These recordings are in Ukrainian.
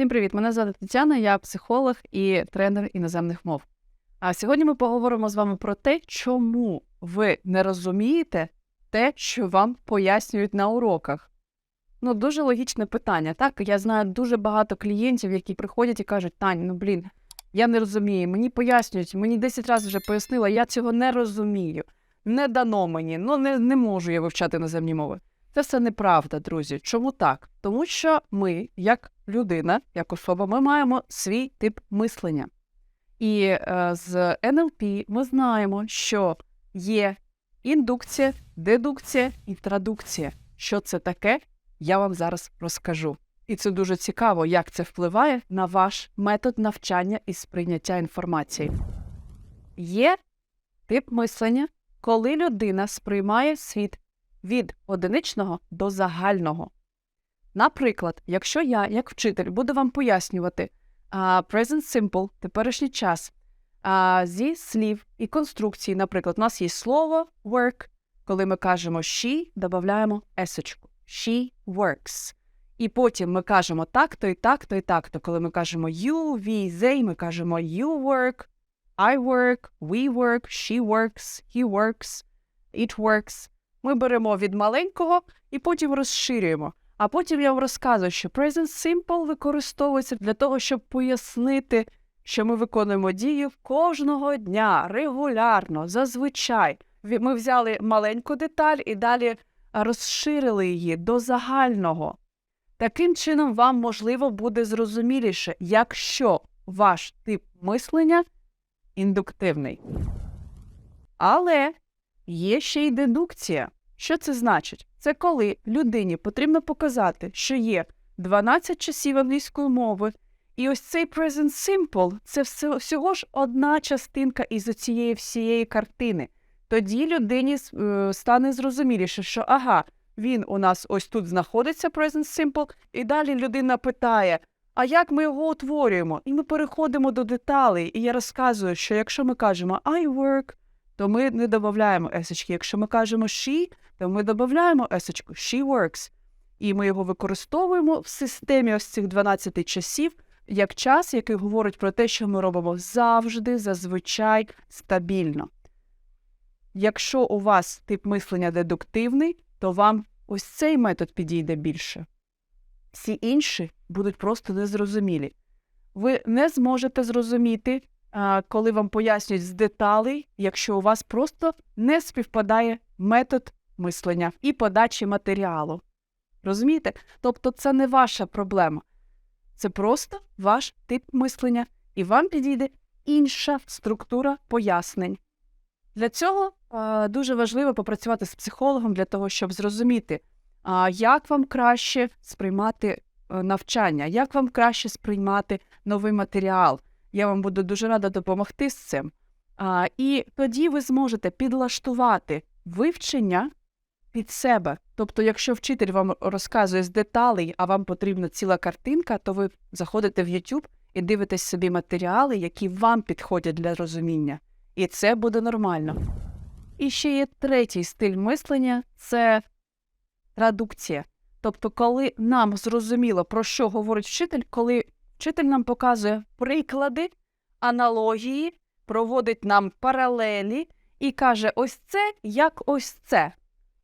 Всім привіт! Мене звати Тетяна, я психолог і тренер іноземних мов. А сьогодні ми поговоримо з вами про те, чому ви не розумієте те, що вам пояснюють на уроках. Ну, дуже логічне питання. Так, я знаю дуже багато клієнтів, які приходять і кажуть, Тань, ну блін, я не розумію, мені пояснюють, мені 10 разів вже пояснила, я цього не розумію. Не дано мені, ну не, не можу я вивчати іноземні мови. Це все неправда, друзі. Чому так? Тому що ми, як людина, як особа, ми маємо свій тип мислення. І е, з НЛП ми знаємо, що є індукція, дедукція і традукція. Що це таке, я вам зараз розкажу. І це дуже цікаво, як це впливає на ваш метод навчання і сприйняття інформації. Є тип мислення, коли людина сприймає світ від одиничного до загального. Наприклад, якщо я, як вчитель, буду вам пояснювати а, present simple, теперішній час, а, зі слів і конструкції, наприклад, у нас є слово work, коли ми кажемо she, додаємо есочку. She works. І потім ми кажемо так-то і так-то і так-то. Коли ми кажемо you, we, they, ми кажемо you work, I work, we work, she works, he works, it works. Ми беремо від маленького і потім розширюємо. А потім я вам розказую, що Present Simple використовується для того, щоб пояснити, що ми виконуємо дії кожного дня, регулярно, зазвичай. Ми взяли маленьку деталь і далі розширили її до загального. Таким чином, вам можливо буде зрозуміліше, якщо ваш тип мислення індуктивний. Але є ще й дедукція. Що це значить? Це коли людині потрібно показати, що є 12 часів англійської мови, і ось цей present simple це всього ж одна частинка із цієї всієї картини. Тоді людині е, стане зрозуміліше, що ага, він у нас ось тут знаходиться present simple, і далі людина питає: а як ми його утворюємо? І ми переходимо до деталей. І я розказую, що якщо ми кажемо I work, то ми не додаємо есочки. Якщо ми кажемо she, то ми додаємо есочку she works. І ми його використовуємо в системі ось цих 12 часів як час, який говорить про те, що ми робимо завжди, зазвичай стабільно. Якщо у вас тип мислення дедуктивний, то вам ось цей метод підійде більше. Всі інші будуть просто незрозумілі. Ви не зможете зрозуміти, коли вам пояснюють з деталей, якщо у вас просто не співпадає метод мислення і подачі матеріалу. Розумієте? Тобто це не ваша проблема, це просто ваш тип мислення, і вам підійде інша структура пояснень. Для цього а, дуже важливо попрацювати з психологом для того, щоб зрозуміти, а, як вам краще сприймати е, навчання, як вам краще сприймати новий матеріал. Я вам буду дуже рада допомогти з цим. А, І тоді ви зможете підлаштувати вивчення під себе. Тобто, якщо вчитель вам розказує з деталей, а вам потрібна ціла картинка, то ви заходите в YouTube і дивитесь собі матеріали, які вам підходять для розуміння. І це буде нормально. І ще є третій стиль мислення це традукція. Тобто, коли нам зрозуміло, про що говорить вчитель, коли вчитель нам показує приклади, аналогії, проводить нам паралелі і каже: ось це як ось це.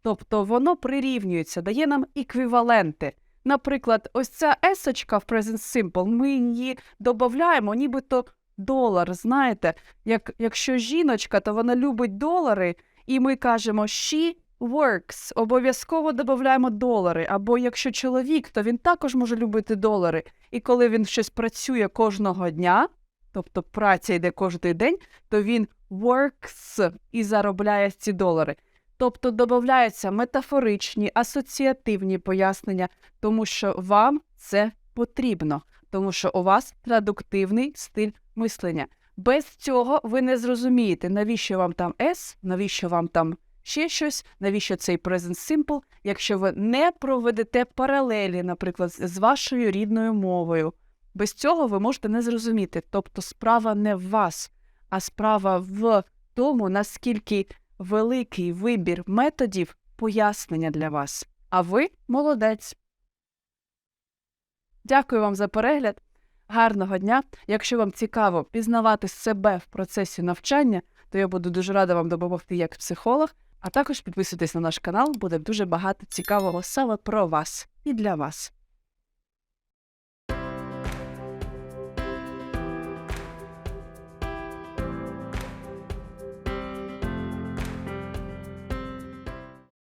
Тобто воно прирівнюється, дає нам еквіваленти. Наприклад, ось ця есочка в Present Simple, ми її додаємо, нібито долар. Знаєте, як, якщо жіночка, то вона любить долари, і ми кажемо she works, обов'язково додаємо долари. Або якщо чоловік, то він також може любити долари. І коли він щось працює кожного дня, тобто праця йде кожен день, то він works і заробляє ці долари. Тобто додаються метафоричні, асоціативні пояснення, тому що вам це потрібно, тому що у вас традуктивний стиль мислення. Без цього ви не зрозумієте, навіщо вам там S, навіщо вам там ще щось, навіщо цей Present Simple, якщо ви не проведете паралелі, наприклад, з вашою рідною мовою. Без цього ви можете не зрозуміти. Тобто справа не в вас, а справа в тому, наскільки великий вибір методів пояснення для вас. А ви молодець. Дякую вам за перегляд. Гарного дня! Якщо вам цікаво пізнавати себе в процесі навчання, то я буду дуже рада вам допомогти як психолог. А також підписуйтесь на наш канал, буде дуже багато цікавого саме про вас і для вас.